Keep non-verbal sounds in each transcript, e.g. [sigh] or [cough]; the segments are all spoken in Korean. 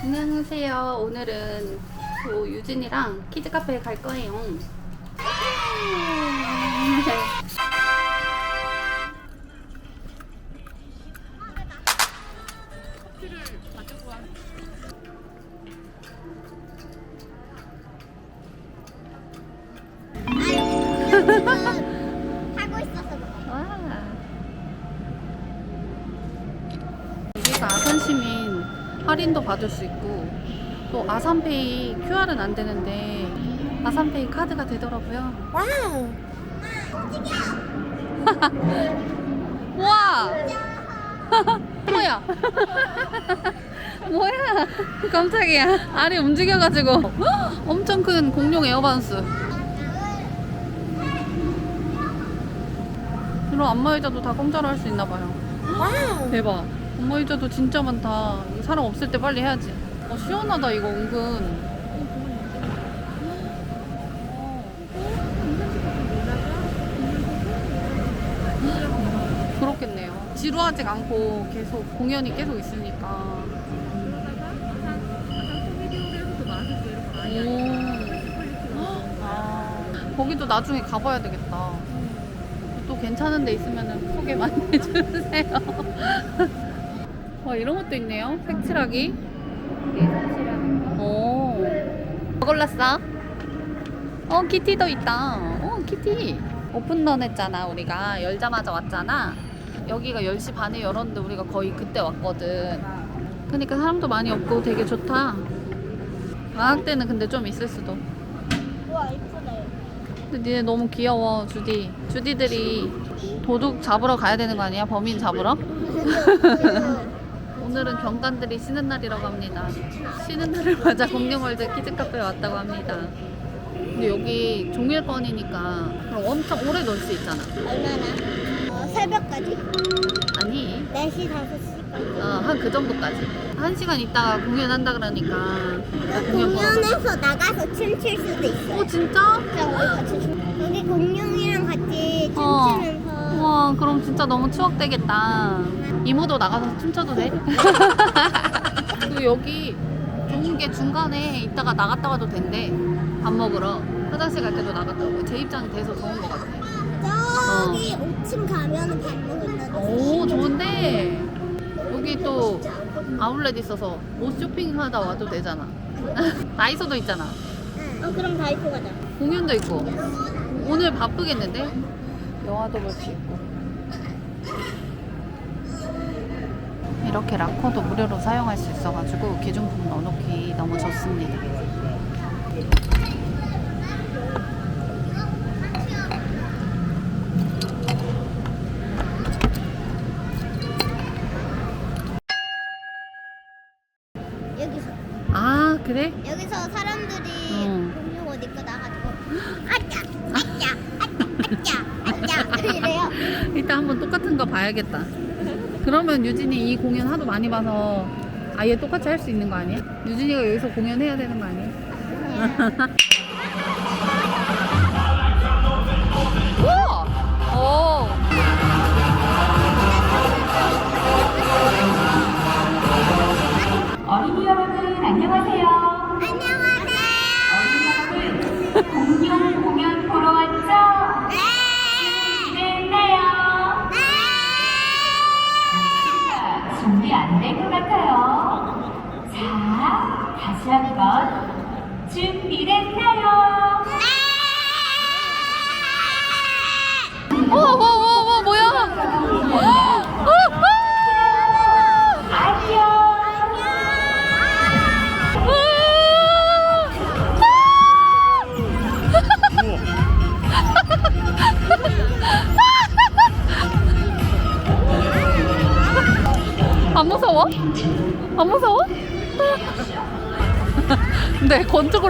안녕하세요. 오늘은 또 유진이랑 키즈 카페에 갈 거예요. 하고 있어서 그래. 와. 여기가 아산시민 할인도 받을 수 아산페이 QR은 안 되는데 아산페이 카드가 되더라고요. 와우. [laughs] 와! [laughs] 뭐야? [laughs] 뭐야? 깜짝이야. 알이 움직여가지고 [gasps] 엄청 큰 공룡 에어바운스. 이런 안마의자도 다 공짜로 할 수 있나 봐요. 대박. 안마의자도 진짜 많다. 사람 없을 때 빨리 해야지. 어, 시원하다 이거 은근. 그렇겠네요. 지루하지 않고 계속 공연이 계속 있으니까. 오. 아, 거기도 나중에 가봐야 되겠다. 또 괜찮은 데 있으면 소개 많이 [laughs] 해주세요. [laughs] 와, 이런 것도 있네요. 색칠하기. 오. 뭐 골랐어? 어, 키티도 있다. 어, 키티. 오픈런 했잖아, 우리가. 열자마자 왔잖아. 여기가 10시 반에 열었는데 우리가 거의 그때 왔거든. 그러니까 사람도 많이 없고 되게 좋다. 방학 때는 근데 좀 있을 수도. 우와 이쁘네. 근데 니네 너무 귀여워, 주디. 주디들이 도둑 잡으러 가야 되는 거 아니야? 범인 잡으러? [laughs] 오늘은 경관들이 쉬는 날이라고 합니다. 쉬는 날을 [laughs] 맞아 공룡월드 키즈카페에 왔다고 합니다. 근데 여기 종일권이니까 그럼 엄청 오래 놀 수 있잖아. 얼마나? 어, 새벽까지? 아니, 4시 5시까지. 어, 한 그 정도까지. 한 시간 있다가 공연한다 그러니까 공연 보러 가자. 공연에서 나가서 춤출 수도 있어. 어, 진짜? 그냥 우리 같이 춤. 여기 공룡이랑 같이 어. 춤추면서. 우와, 그럼 진짜 너무 추억되겠다. 이모도 나가서 춤춰도 돼? [laughs] 그리고 여기 좋은 게 중간에 있다가 나갔다 와도 된대. 밥 먹으러. 화장실 갈 때도 나갔다 오고. 제 입장이 돼서 좋은 것 같아. 저기 5층 가면은 밥 먹는다는. 오, 좋은데. 여기 또 아울렛 있어서 옷 쇼핑하다 와도 되잖아. [laughs] 다이소도 있잖아. 응. 어 그럼 다이소 가자. 공연도 있고. 오늘 바쁘겠는데? 영화도 볼 수 있고. 이렇게 라커도 무료로 사용할 수 있어가지고 기준품 넣어놓기 너무 좋습니다. 여기서. 아, 그래? 여기서 사람들이 응. 공룡 옷 입고 나가지고 아짜 아짜 아짜 아짜 이래요. 일단 한번 똑같은 거 봐야겠다. 그러면 유진이 이 공연 하도 많이 봐서 아예 똑같이 할 수 있는 거 아니야? 유진이가 여기서 공연해야 되는 거 아니야?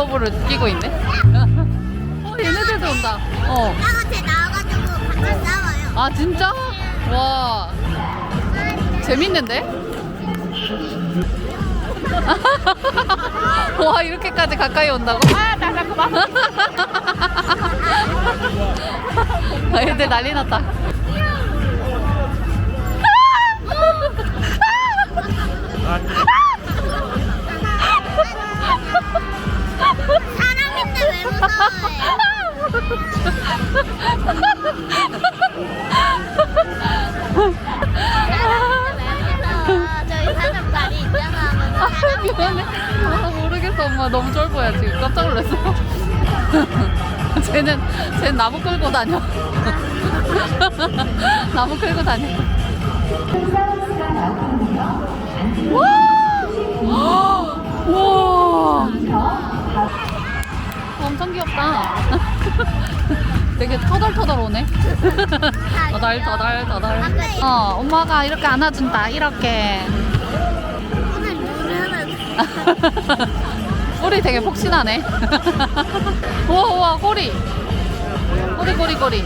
글로브를 끼고 있네. 어, 얘네들도 온다. 어. 나한테 나와가지고 같이 싸워요. 아, 진짜? 와. 재밌는데? [laughs] 와, 이렇게까지 가까이 온다고? 아, 나 자꾸 막. 아, 애들 난리 났다. 아 모르겠어, 엄마. 너무 쫄보야, 지금. 깜짝 놀랐어. [laughs] 쟤는, 쟤 나무 끌고 다녀. [laughs] 나무 끌고 다녀. [gasps] 와! 와! 더 엄청 귀엽다. [laughs] 되게 터덜터덜 오네. 더덜, 더덜, 더덜. 어, 엄마가 이렇게 안아준다. 이렇게. 오늘 물을 하나 꼬리 되게 폭신하네. [laughs] 우와, 우와, 꼬리. 꼬리, 꼬리, 꼬리.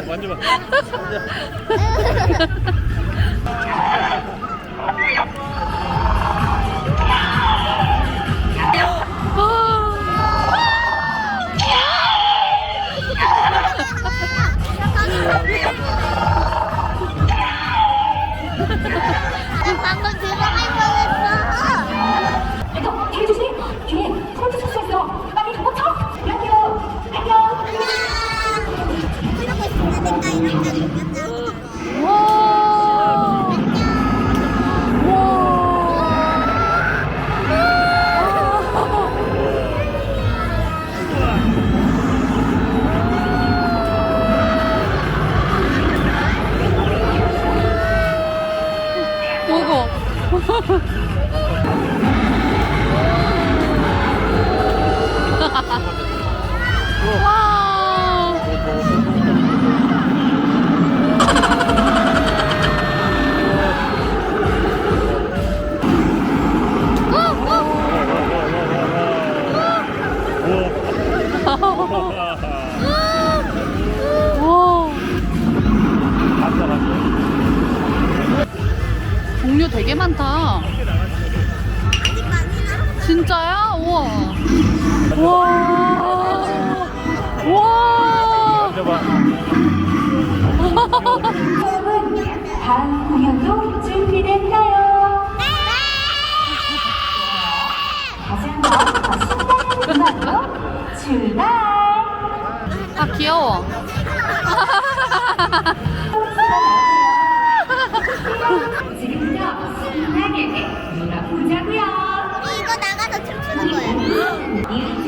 만져봐. [laughs] 되게 많다. 진짜야? 우와. 와. 와. 만져봐. 여러분, 다음 공연도 준비됐나요? 다시! 아, 귀여워. [laughs] 지금부터 신나게 놀아보자고요. 우리 이거 나가서 춤추는 거야.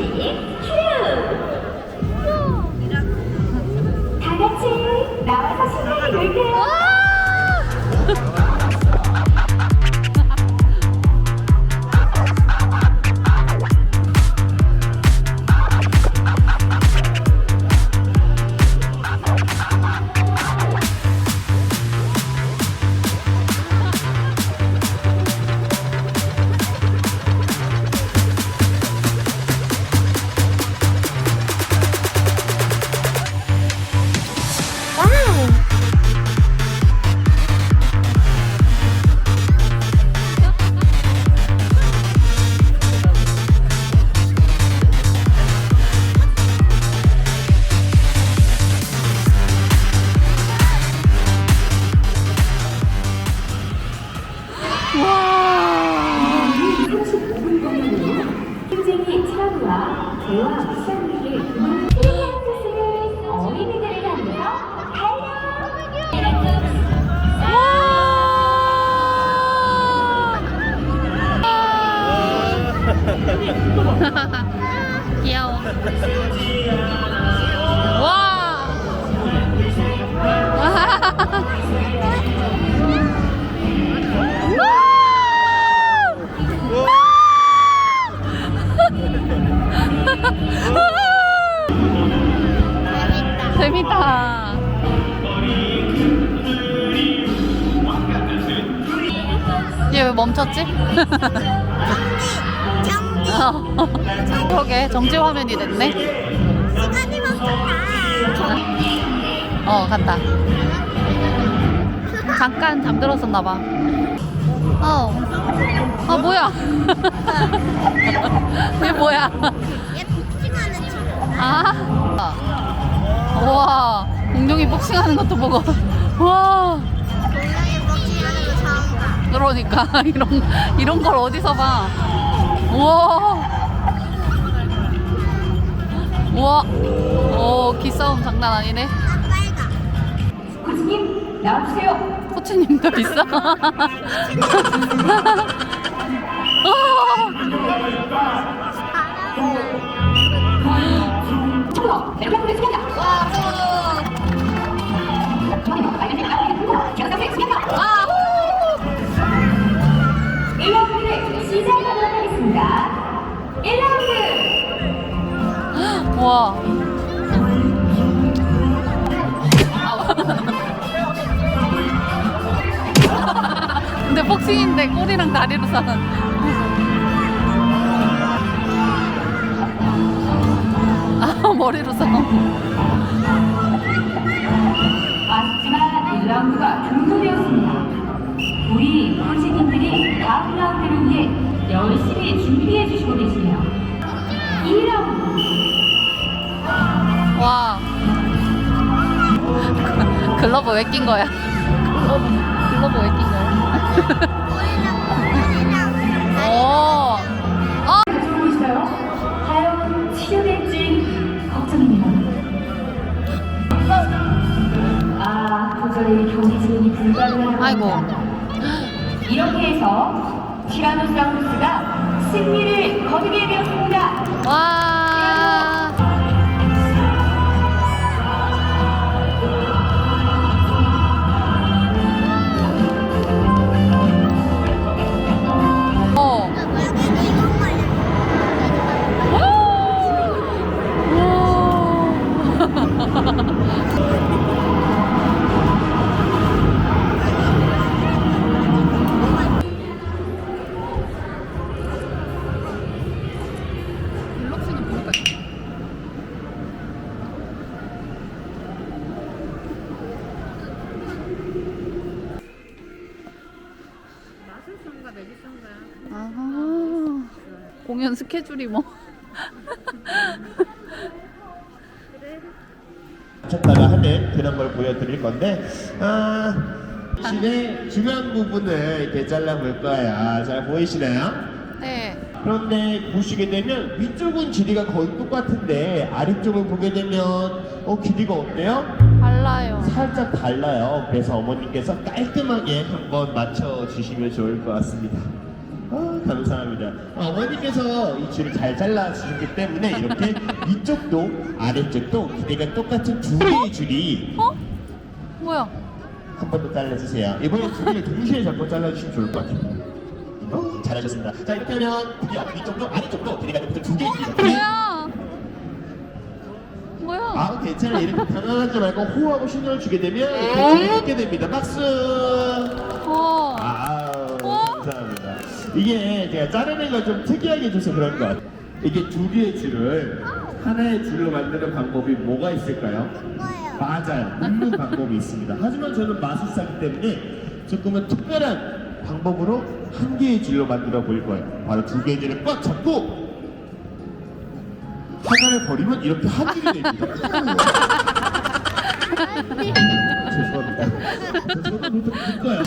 [laughs] 귀여워. 와. 재밌다. 재밌다. 얘 왜 멈췄지? [laughs] [laughs] 어. 그러게 정지 화면이 됐네. 시간이 멈췄다. 어 간다. 잠깐 잠들었었나 봐. 어. [laughs] 아 뭐야? 얘 뭐야? 얘 복싱하는 친구. 아. 와 공룡이 복싱하는 것도 보고. [laughs] 와. 동양에 복싱하는 거 처음 봐. 그러니까 이런 이런 걸 어디서 봐? 우와. 우와. 오. 오 기싸움 장난 아니네. 코치님 나와주세요. 코치님도 있어? 어, 어, 이렇게 보겠습니다. 와. [laughs] 근데 복싱인데 꼬리랑 다리로 사는. 아 머리로 사. 아쉽지만 1라운드가 종료되었습니다. 우리 코치님들이 다음 라운드를 위해 열심히 준비해 주시고 계시네요. 2라운드 와. [laughs] 글러브 왜 낀 거야? 글러브, 글러브 왜 낀 거야? 과연 걱정입니다. 아, 도저히 경기 진행이 불가능한 아이고. 이렇게 해서 티라노사우루스가 승리를 거두게 되었습니다. 와. 줄이 뭐 쳤다가 하는 그런 걸 보여드릴 건데 아 시의 중요한 부분을 이렇게 잘라볼 거예요. 잘 보이시나요? 네. 그런데 보시게 되면 위쪽은 길이가 거의 똑같은데 아래쪽을 보게 되면 어 길이가 어때요? 달라요. 살짝 달라요. 그래서 어머님께서 깔끔하게 한번 맞춰 주시면 좋을 것 같습니다. 아, 감사합니다. 아, 어머님께서 이 줄을 잘 잘라 주셨기 때문에 이렇게 [laughs] 위쪽도 아래쪽도 길이가 똑같은 두 개의 줄이 어? 뭐야? 한 번 더 잘라주세요. 이번에 두 개를 동시에 잡고 잘라주시면 좋을 것 같아요. 어, 잘하셨습니다. 자 이렇게 하면 드디어 위쪽도 아래쪽도 길이가 똑같은 두 개의 줄이 뭐야? 뭐야? 아 괜찮아요. 이렇게 당황하지 말고 호흡하고 신호를 주게 되면 이렇게 줄게 됩니다. 박수. 이게 제가 자르는 걸 좀 특이하게 해줘서 그런 것 같아요. 이게 두 개의 줄을 하나의 줄로 만드는 방법이 뭐가 있을까요? 맞아요. 묶는 방법이 있습니다. 하지만 저는 마술사기 때문에 조금은 특별한 방법으로 한 개의 줄로 만들어 보일 거예요. 바로 두 개의 줄을 꽉 잡고 하나를 버리면 이렇게 한 줄이 됩니다. [laughs] 죄송합니다. 저 손을 못 묶어요.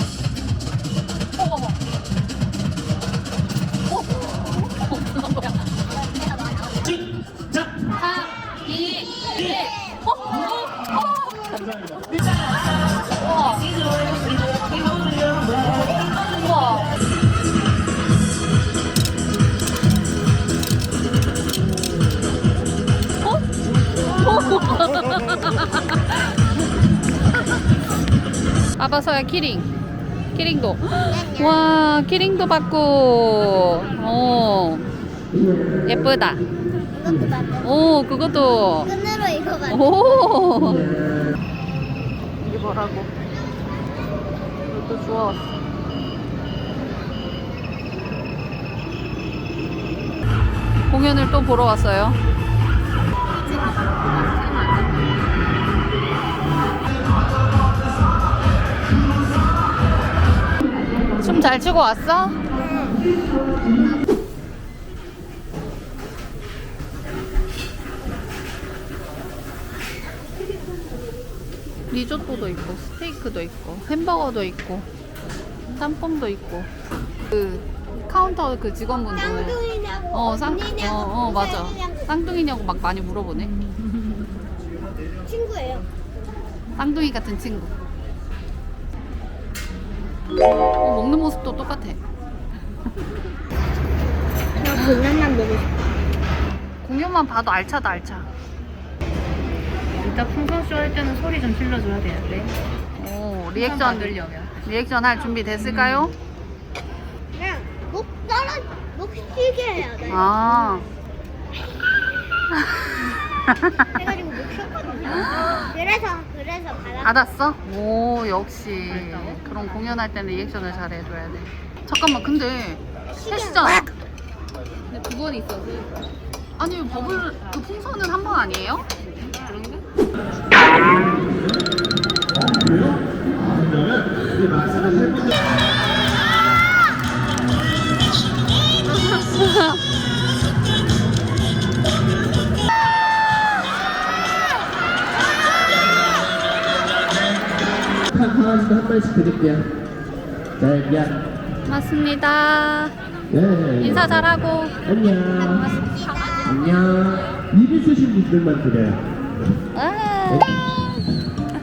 아바서야 키링. 키링도. 와 키링도 받고. 오 예쁘다. 이것도. 오 그것도. 끈으로 이거 맞네. 오. 이게 뭐라고? 이것도 주워왔어. 공연을 또 보러 왔어요 잘 추고 왔어? 리조또도 있고 스테이크도 있고 햄버거도 있고 짬뽕도 있고 그 카운터 그 직원분도 쌍둥이냐고. 어, 쌍, 어, 어, 맞아. 쌍둥이냐고 막 많이 물어보네. 친구예요. 쌍둥이 같은 친구. 어, 먹는 모습도 똑같아. 나 공연만 보고 싶어. 공연만 봐도 알차다 알차. 이따 풍선쇼 할 때는 소리 좀 질러줘야 되는데. 오 리액션 받으려면. 리액션 할 준비 됐을까요? 그냥 목 떨어 목 쉬게 해야 돼. 아. [laughs] 해가지고 쉬었거든요. 그래서 그래서 받아. 받았어? 오 역시 그런 공연할 때는 리액션을 잘 해줘야 돼. 잠깐만 근데 셋이잖아. 근데 두 번 있어서. 아니 버블 그 풍선은 한 번 아니에요? 그러면 마사를 해보자. 한 강아지도 한 마리씩 드릴게요. 자, 미안. 맞습니다. 네. 인사 잘하고. 안녕. 안녕. 입이 쓰신 분들만 드려요. 아.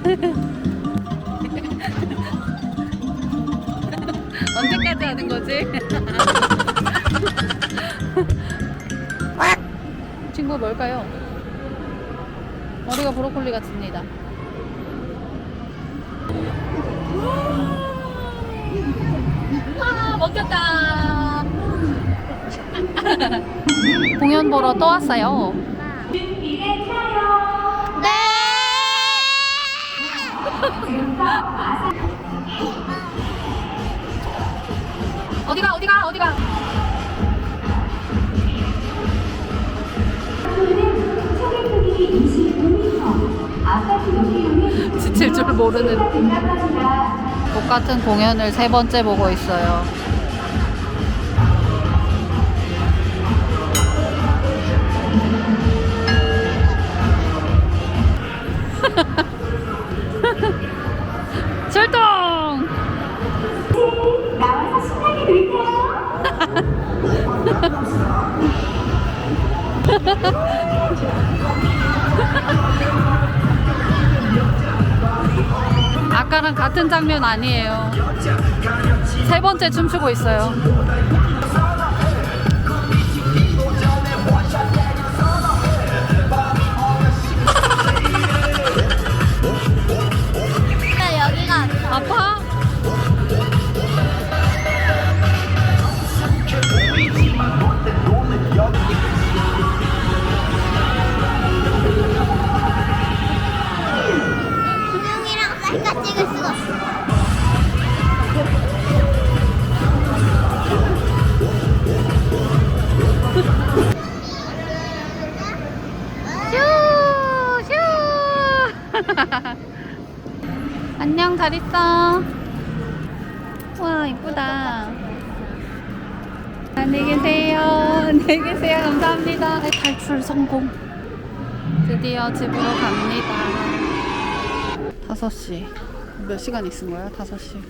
[laughs] 언제까지 하는 거지? [laughs] 친구 뭘까요? 머리가 브로콜리 같습니다. 아, 먹혔다. [laughs] 공연 보러 또 왔어요. 네. [laughs] 어디가 어디가 어디가? 총의 크기 25m. 아파트 여기로는 지칠 줄 모르는 [laughs] 생각합니다. 똑같은 공연을 세 번째 보고 있어요. 같은 장면 아니에요. 세 번째 춤추고 있어요. 와, 이쁘다. 안녕히 계세요. [laughs] 안녕히 계세요. 감사합니다. 네, 탈출 성공. 드디어 집으로 갑니다. 5시. 몇 시간 있은 거야? 5시.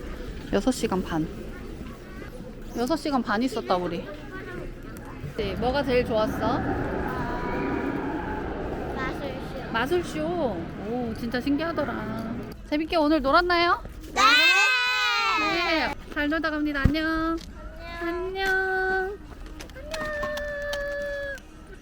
6시간 반. 6시간 반 있었다, 우리. 네, 뭐가 제일 좋았어? 마술쇼. 마술쇼. 오, 진짜 신기하더라. 재밌게 오늘 놀았나요? 잘 놀다 갑니다. 안녕. 안녕. 안녕.